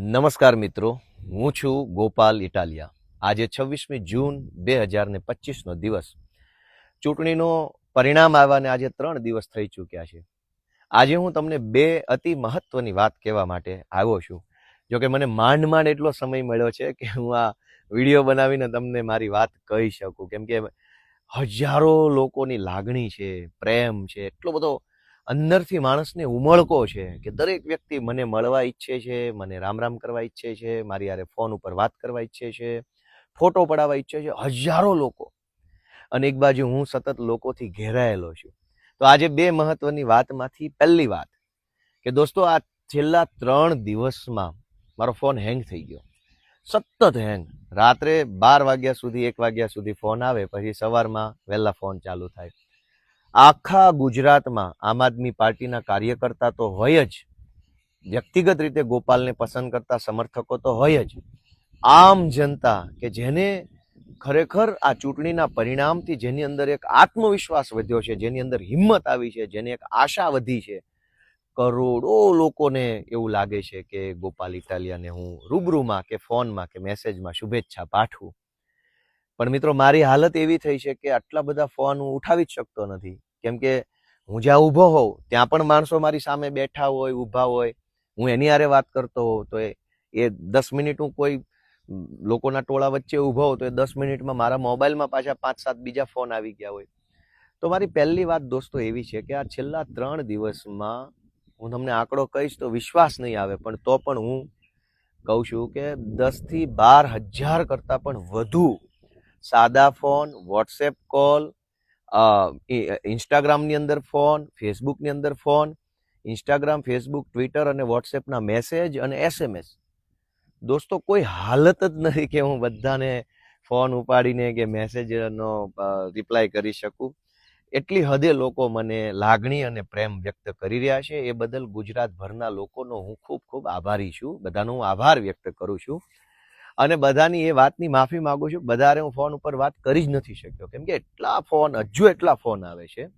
નમસ્કાર મિત્રો, હું છું ગોપાલ ઇટાલિયા. આજે છવ્વીસમી જૂન બે હજાર ને પચીસનો દિવસ. ચૂંટણીનો પરિણામ આવ્યાને આજે ત્રણ દિવસ થઈ ચૂક્યા છે. આજે હું તમને બે અતિ મહત્વની વાત કહેવા માટે આવ્યો છું. જો કે મને માંડ માંડ એટલો સમય મળ્યો છે કે હું આ વીડિયો બનાવીને તમને મારી વાત કહી શકું. કેમ કે હજારો લોકોની લાગણી છે, પ્રેમ છે, એટલો બધો અંદરથી માણસને ઉમળકો છે કે દરેક વ્યક્તિ મને મળવા ઈચ્છે છે, મને રામ રામ કરવા ઈચ્છે છે, મારી યારે ફોન ઉપર વાત કરવા ઈચ્છે છે, ફોટો પડાવવા ઈચ્છે છે, હજારો લોકો. અને એક બાજુ હું સતત લોકોથી ઘેરાયેલો છું. તો આજે બે મહત્વની વાતમાંથી પહેલી વાત કે દોસ્તો, આ છેલ્લા ત્રણ દિવસમાં મારો ફોન હેંગ થઈ ગયો. સતત હેંગ. રાત્રે બાર વાગ્યા સુધી, એક વાગ્યા સુધી ફોન આવે, પછી સવારમાં વહેલા ફોન ચાલુ થાય. આખા ગુજરાતમાં આમ આદમી પાર્ટીના કાર્યકર્તા તો હોય જ. વ્યક્તિગત રીતે ગોપાલને પસંદ કરતા સમર્થકો તો હોય જ. આમ જનતા કે જેને ખરેખર આ ચૂંટણીના પરિણામથી જેની અંદર એક આત્મવિશ્વાસ વધ્યો છે, જેની અંદર હિંમત આવી છે, જેની એક આશા વધી છે, કરોડો લોકોને એવું લાગે છે કે ગોપાલ ઇટાલિયાને હું રૂબરૂમાં કે ફોનમાં કે મેસેજમાં શુભેચ્છા પાઠવું. પણ મિત્રો, મારી હાલત એવી થઈ છે કે આટલા બધા ફોન હું ઉઠાવી જ શકતો નથી. કેમ કે હું જ્યાં ઊભો હોઉં, ત્યાં પણ માણસો મારી સામે બેઠા હોય, ઊભા હોય. હું એની આરે વાત કરતો હોઉં, તો એ એ દસ મિનિટ હું કોઈ લોકોના ટોળા વચ્ચે ઊભો હોઉં, તો એ દસ મિનિટમાં મારા મોબાઈલમાં પાછા પાંચ સાત બીજા ફોન આવી ગયા હોય. તો મારી પહેલી વાત દોસ્તો એવી છે કે આ છેલ્લા ત્રણ દિવસમાં હું તમને આંકડો કહીશ તો વિશ્વાસ નહીં આવે, પણ તો પણ હું કહું છું કે દસથી બાર હજાર કરતાં પણ વધુ સાદા ફોન, વોટ્સએપ કોલ ઇન્સ્ટાગ્રામની અંદર ફોન, ફેસબુકની અંદર ફોન, ઇન્સ્ટાગ્રામ, ફેસબુક, ટ્વિટર અને વોટ્સએપના મેસેજ અને એસએમએસ. દોસ્તો, કોઈ હાલત જ નથી કે હું બધાને ફોન ઉપાડીને કે મેસેજનો રિપ્લાય કરી શકું. એટલી હદે લોકો મને લાગણી અને પ્રેમ વ્યક્ત કરી રહ્યા છે. એ બદલ ગુજરાતભરના લોકોનો હું ખૂબ ખૂબ આભારી છું. બધાનો હું આભાર વ્યક્ત કરું છું. અને બધાની એ વાતની માફી માગું છું. બધારે હું ફોન ઉપર વાત કરી જ નથી શક્યો. કેમ કે એટલા ફોન, હજુ એટલા ફોન આવે છે.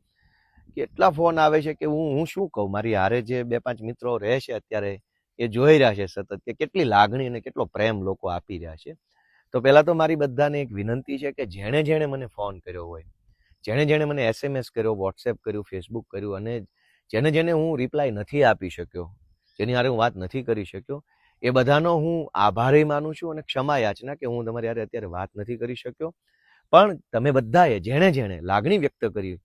કે એટલા ફોન આવે છે કે હું હું શું કહું? મારી હારે જે બે પાંચ મિત્રો રહે છે અત્યારે, એ જોઈ રહ્યા છે સતત કે કેટલી લાગણી અને કેટલો પ્રેમ લોકો આપી રહ્યા છે. તો પહેલાં તો મારી બધાને એક વિનંતી છે કે જેણે જેણે મને ફોન કર્યો હોય, જેણે જેણે મને એસએમએસ કર્યો વોટ્સએપ કર્યું ફેસબુક કર્યું અને જેને જેને હું રિપ્લાય નથી આપી શક્યો, જેની હારે હું વાત નથી કરી શક્યો એ બધાનો હું આભારી માનું છું અને ક્ષમા યાચના કે હું તમારી હારે અત્યારે વાત નથી કરી શક્યો. પણ તમે બધાએ જેણે જેણે લાગણી વ્યક્ત કરી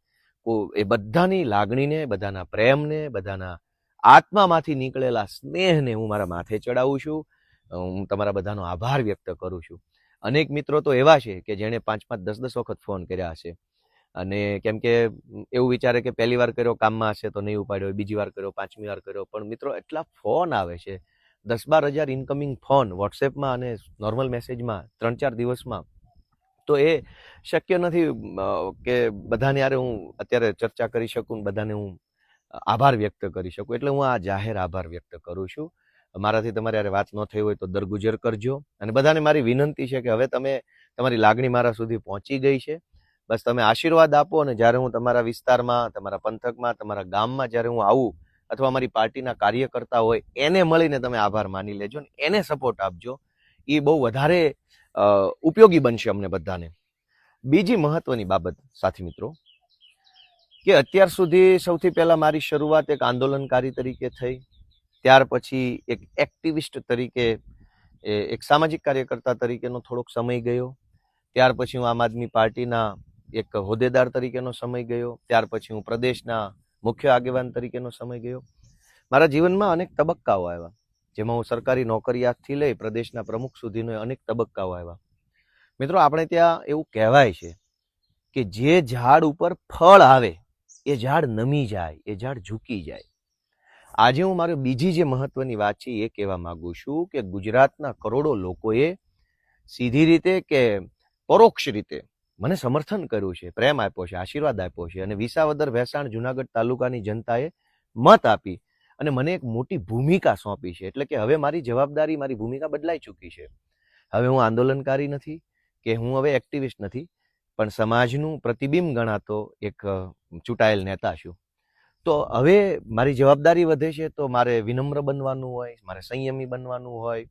એ બધાની લાગણીને, બધાના પ્રેમને, બધાના આત્મામાંથી નીકળેલા સ્નેહને હું મારા માથે ચડાવું છું. હું તમારા બધાનો આભાર વ્યક્ત કરું છું. અનેક મિત્રો તો એવા છે કે જેણે પાંચ પાંચ દસ દસ વખત ફોન કર્યા હશે. અને કેમ કે એવું વિચારે કે પહેલી વાર કર્યો, કામમાં હશે તો નહીં ઉપાડ્યો, બીજી વાર કર્યો, પાંચમી વાર કર્યો, પણ મિત્રો એટલા ફોન આવે છે દસ બાર હજાર ઇન્કમિંગ ફોન વોટ્સએપમાં અને નોર્મલ મેસેજમાં ત્રણ ચાર દિવસમાં. તો એ શક્ય નથી કે બધાને યારે હું અત્યારે ચર્ચા કરી શકું બધાને હું આભાર વ્યક્ત કરી શકું. એટલે હું આ જાહેર આભાર વ્યક્ત કરું છું. મારાથી તમારે યારે વાત ન થઈ હોય તો દરગુજર કરજો. અને બધાને મારી વિનંતી છે કે હવે તમે તમારી લાગણી મારા સુધી પહોંચી ગઈ છે. બસ તમે આશીર્વાદ આપો અને જ્યારે હું તમારા વિસ્તારમાં, તમારા પંથકમાં, તમારા ગામમાં જ્યારે હું આવું અથવા અમારી પાર્ટીના કાર્યકર્તા હોય, એને મળીને તમે આભાર માની લેજો ને એને સપોર્ટ આપજો. એ બહુ વધારે ઉપયોગી બનશે અમને બધાને. બીજી મહત્વની બાબત, સાથી મિત્રો, કે અત્યાર સુધી સૌથી પહેલાં મારી શરૂઆત એક આંદોલનકારી તરીકે થઈ. ત્યાર પછી એક એક્ટિવિસ્ટ તરીકે એક સામાજિક કાર્યકર્તા તરીકેનો થોડોક સમય ગયો. ત્યાર પછી હું આમ આદમી પાર્ટીના એક હોદ્દેદાર તરીકેનો સમય ગયો. ત્યાર પછી હું પ્રદેશના મુખ્ય આગેવાન તરીકેનો સમય ગયો. મારા જીવનમાં અનેક તબક્કાઓ આવ્યા, જેમાં હું સરકારી નોકરિયાતથી લઈ પ્રદેશના પ્રમુખ સુધીનો અનેક તબક્કાઓ આવ્યા. મિત્રો, આપણે ત્યાં એવું કહેવાય છે કે જે ઝાડ ઉપર ફળ આવે, એ ઝાડ નમી જાય, એ ઝાડ ઝૂકી જાય. આજે હું મારી બીજી જે મહત્વની વાત છે, એ કહેવા માગું છું કે ગુજરાતના કરોડો લોકોએ સીધી રીતે કે પરોક્ષ રીતે મને સમર્થન કર્યું છે, પ્રેમ આપ્યો છે, આશીર્વાદ આપ્યો છે અને વિસાવદર ભેસાણ જુનાગઢ તાલુકાની જનતાએ મત આપી અને મને એક મોટી ભૂમિકા સોંપી છે, એટલે કે હવે મારી જવાબદારી, મારી ભૂમિકા બદલાઈ ચૂકી છે. હવે હું આંદોલનકારી નથી કે હું હવે એક્ટિવિસ્ટ નથી, પણ સમાજનું પ્રતિબિંબ ગણાતો એક ચૂંટાયેલ નેતા છું. તો હવે મારી જવાબદારી વધે છે, તો મારે વિનમ્ર બનવાનું હોય, મારે સંયમી બનવાનું હોય,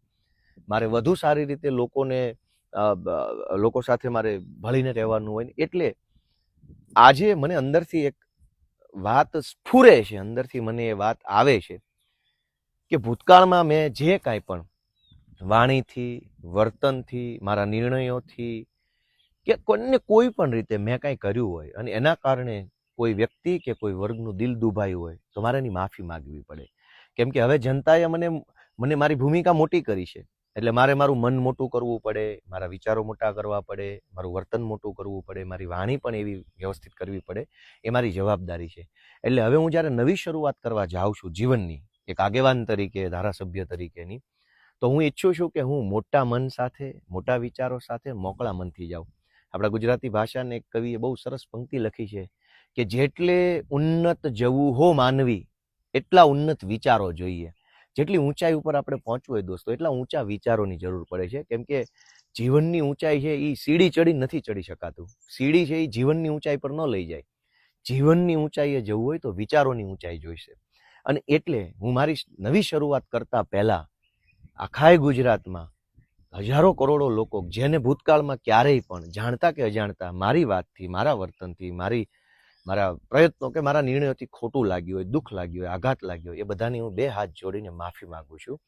મારે વધુ સારી રીતે લોકોને લોકો સાથે મારે ભળીને રહેવાનું હોય ને, એટલે આજે મને અંદરથી એક વાત સ્ફુરે છે, અંદરથી મને એ વાત આવે છે કે ભૂતકાળમાં મેં જે કાંઈ પણ વાણીથી, વર્તનથી, મારા નિર્ણયોથી કે કોઈને કોઈ પણ રીતે મેં કાંઈ કર્યું હોય અને એના કારણે કોઈ વ્યક્તિ કે કોઈ વર્ગનું દિલ દુભાયું હોય, તો મારે એની માફી માગવી પડે. કેમ કે હવે જનતાએ મને મને મારી ભૂમિકા મોટી કરી છે. એટલે મારે મારું મન મોટું કરવું પડે, મારા વિચારો મોટા કરવા પડે, મારું વર્તન મોટું કરવું પડે, મારી વાણી પણ એવી વ્યવસ્થિત કરવી પડે, એ મારી જવાબદારી છે. એટલે હવે હું જ્યારે નવી શરૂઆત કરવા જાઉં છું જીવનની, એક આગેવાન તરીકે, ધારાસભ્ય તરીકેની, તો હું ઈચ્છું છું કે હું મોટા મન સાથે, મોટા વિચારો સાથે મોકળા મનથી જાઉં. આપણા ગુજરાતી ભાષાને એક કવિએ બહુ સરસ પંક્તિ લખી છે કે, જેટલે ઉન્નત જવું હો માનવી, એટલા ઉન્નત વિચારો જોઈએ. જેટલી ઊંચાઈ ઉપર આપણે પહોંચવું હોય દોસ્તો, એટલા ઊંચા વિચારોની જરૂર પડે છે. કેમ કે જીવનની ઊંચાઈ છે એ સીડી ચડી નથી ચડી શકાતું. સીડી છે એ જીવનની ઊંચાઈ પર ન લઈ જાય. જીવનની ઊંચાઈએ જવું હોય તો વિચારોની ઊંચાઈ જોઈશે. અને એટલે હું મારી નવી શરૂઆત કરતા પહેલા આખાય ગુજરાતમાં હજારો કરોડો લોકો, જેને ભૂતકાળમાં ક્યારેય પણ જાણતા કે અજાણતા, મારી વાતથી, મારા વર્તનથી, મારી મારા પ્રયત્નો કે મારા નિર્ણયોથી ખોટું લાગ્યું હોય, દુઃખ લાગ્યું હોય, આઘાત લાગ્યો હોય, એ બધાની હું બે હાથ જોડીને માફી માગું છું.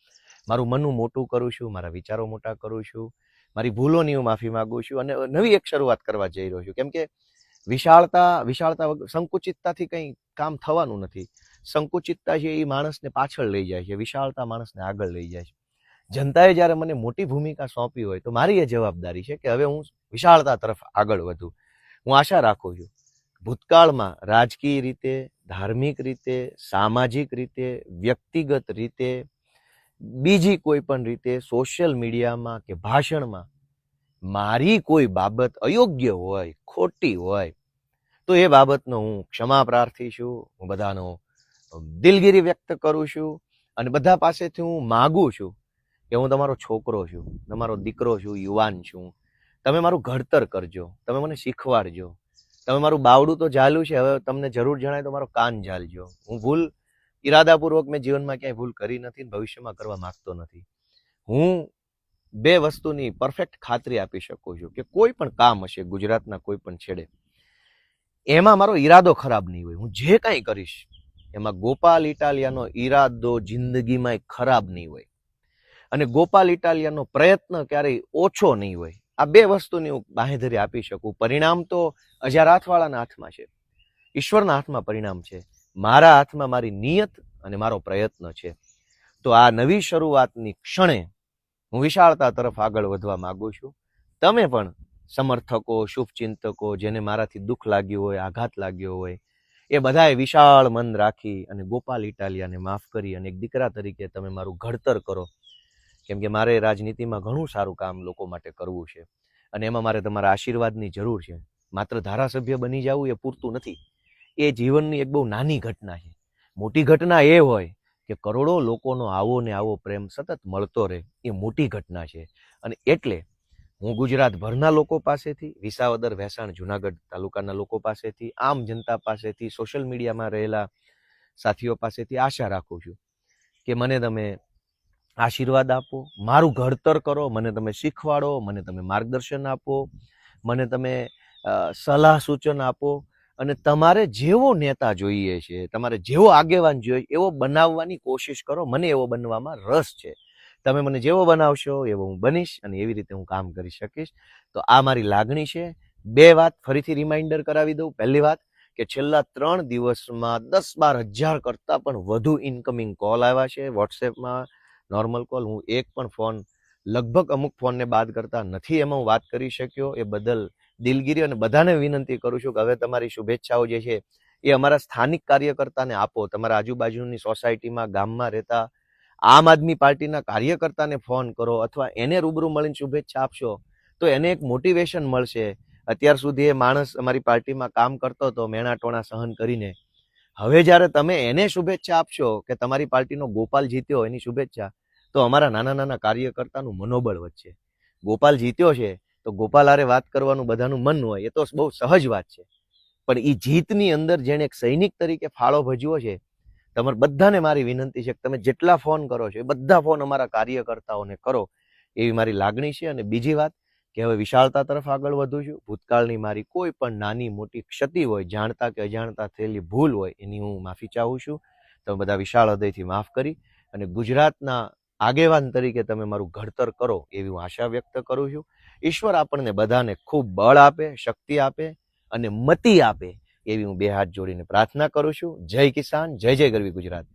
મારું મનનું મોટું કરું છું, મારા વિચારો મોટા કરું છું, મારી ભૂલોની હું માફી માગું છું અને નવી એક શરૂઆત કરવા જઈ રહ્યો છું. કેમ કે વિશાળતા વિશાળતા સંકુચિતતાથી કંઈ કામ થવાનું નથી. સંકુચિતતા છે એ માણસને પાછળ લઈ જાય છે, વિશાળતા માણસને આગળ લઈ જાય છે. જનતાએ જ્યારે મને મોટી ભૂમિકા સોંપી હોય તો મારી એ જવાબદારી છે કે હવે હું વિશાળતા તરફ આગળ વધું. હું આશા રાખું છું ભૂતકાળમાં રાજકીય રીતે, ધાર્મિક રીતે, સામાજિક રીતે, વ્યક્તિગત રીતે, બીજી કોઈ પણ રીતે સોશિયલ મીડિયામાં કે ભાષણમાં મારી કોઈ બાબત અયોગ્ય હોય, ખોટી હોય, તો એ બાબતનો હું ક્ષમા પ્રાર્થી છું. હું બધાનો દિલગીરી વ્યક્ત કરું છું અને બધા પાસેથી હું માગું છું કે હું તમારો છોકરો છું, તમારો દીકરો છું, યુવાન છું. તમે મારું ઘડતર કરજો, તમે મને શીખવાડજો. તમે મારું બાવડું તો ઝાલું છે. હવે તમને જરૂર જણાય તો મારો કાન ઝાલજો. હું ભૂલ, ઈરાદાપૂર્વક મેં જીવનમાં ક્યાંય ભૂલ કરી નથી ભવિષ્યમાં કરવા માંગતો નથી. હું બે વસ્તુની પરફેક્ટ ખાતરી આપી શકું છું કે કોઈ પણ કામ હશે, ગુજરાતના કોઈ પણ છેડે, એમાં મારો ઈરાદો ખરાબ નહીં હોય. હું જે કાંઈ કરીશ, એમાં ગોપાલ ઇટાલિયાનો ઈરાદો જિંદગીમાં ખરાબ નહીં હોય. અને ગોપાલ ઇટાલિયાનો પ્રયત્ન ક્યારેય ઓછો નહીં હોય. આ બે વસ્તુની હું બાંહેધરી આપી શકું. પરિણામ તો અજારાથવાળાના હાથમાં છે. ઈશ્વરના હાથમાં પરિણામ છે. મારા હાથમાં મારી નિયત અને મારો પ્રયત્ન છે. તો આ નવી શરૂઆતની ક્ષણે હું વિશાળતા તરફ આગળ વધવા માગું છું. તમે પણ સમર્થકો, શુભચિંતકો, જેને મારાથી દુઃખ લાગ્યું હોય, આઘાત લાગ્યો હોય, એ બધાએ વિશાળ મન રાખી અને ગોપાલ ઇટાલિયાને માફ કરી અને એક દીકરા તરીકે તમે મારું ઘડતર કરો. કેમ કે મારે રાજનીતિમાં ઘણું સારું કામ લોકો માટે કરવું છે. અને એમાં મારે તમારા આશીર્વાદની જરૂર છે. માત્ર ધારાસભ્ય બની જવું એ પૂરતું નથી. એ જીવનની એક બહુ નાની ઘટના છે. મોટી ઘટના એ હોય કે કરોડો લોકોનો આવો ને આવો પ્રેમ સતત મળતો રહે એ મોટી ઘટના છે. અને એટલે હું ગુજરાતભરના લોકો પાસેથી, વિસાવદર વેસાણ જુનાગઢ તાલુકાના લોકો પાસેથી, આમ જનતા પાસેથી, સોશિયલ મીડિયામાં રહેલા સાથીઓ પાસેથી આશા રાખું છું કે મને તમે આશીર્વાદ આપો. મારું ઘડતર કરો, મને તમે શીખવાડો, મને તમે માર્ગદર્શન આપો, મને તમે સલાહ સૂચન આપો. અને તમારે જેવો નેતા જોઈએ છે, તમારે જેવો આગેવાન જોઈએ, એવો બનાવવાની કોશિશ કરો. મને એવો બનવામાં રસ છે. તમે મને જેવો બનાવશો, એવો હું બનીશ અને એવી રીતે હું કામ કરી શકીશ. તો આ મારી લાગણી છે. બે વાત ફરીથી રિમાઇન્ડર કરાવી દઉં. પહેલી વાત કે છેલ્લા ત્રણ દિવસમાં દસ બાર હજાર કરતાં પણ વધુ ઇન્કમિંગ કોલ આવ્યા છે. વોટ્સએપમાં નોર્મલ કોલ હું એક પણ ફોન લગભગ અમુક ફોનને બાદ કરતા નથી એમાં હું વાત કરી શક્યો. એ બદલ દિલગીરી અને બધાને વિનંતી કરું છું કે હવે તમારી શુભેચ્છાઓ જે છે એ અમારા સ્થાનિક કાર્યકર્તાને આપો. તમારા આજુબાજુની સોસાયટીમાં, ગામમાં રહેતા આમ આદમી પાર્ટીના કાર્યકર્તાને ફોન કરો અથવા એને રૂબરૂ મળીને શુભેચ્છા આપશો, તો એને એક મોટિવેશન મળશે. અત્યાર સુધી એ માણસ અમારી પાર્ટીમાં કામ કરતો હતો મેણા ટોણા સહન કરીને. હવે જ્યારે તમે એને શુભેચ્છા આપશો કે તમારી પાર્ટીનો ગોપાલ જીત્યો એની શુભેચ્છા, તો અમારા નાના નાના કાર્યકર્તાનું મનોબળ વધશે. ગોપાલ જીત્યો છે, તો ગોપાલ આરે વાત કરવાનું બધાનું મન હોય, એ તો બહુ સહજ વાત છે. પણ એ જીતની અંદર જેણે એક સૈનિક તરીકે ફાળો ભજવો છે, તમારે બધાને મારી વિનંતી છે કે તમે જેટલા ફોન કરો છો, એ બધા ફોન અમારા કાર્યકર્તાઓને કરો. એવી મારી લાગણી છે અને બીજી વાત કે હવે વિશાળતા તરફ આગળ વધું છું. ભૂતકાળની મારી કોઈ પણ નાની મોટી ક્ષતિ હોય, જાણતા કે અજાણતા થયેલી ભૂલ હોય, એની હું માફી ચાહું છું. તમે બધા વિશાળ હૃદયથી માફ કરી અને ગુજરાતના આગેવાન તરીકે તમે મારું ઘડતર કરો એવી હું આશા વ્યક્ત કરું છું. ઈશ્વર આપણને બધાને ખૂબ બળ આપે, શક્તિ આપે અને મતિ આપે એવી હું બે હાથ જોડીને પ્રાર્થના કરું છું. જય કિસાન, જય જય ગરવી ગુજરાત.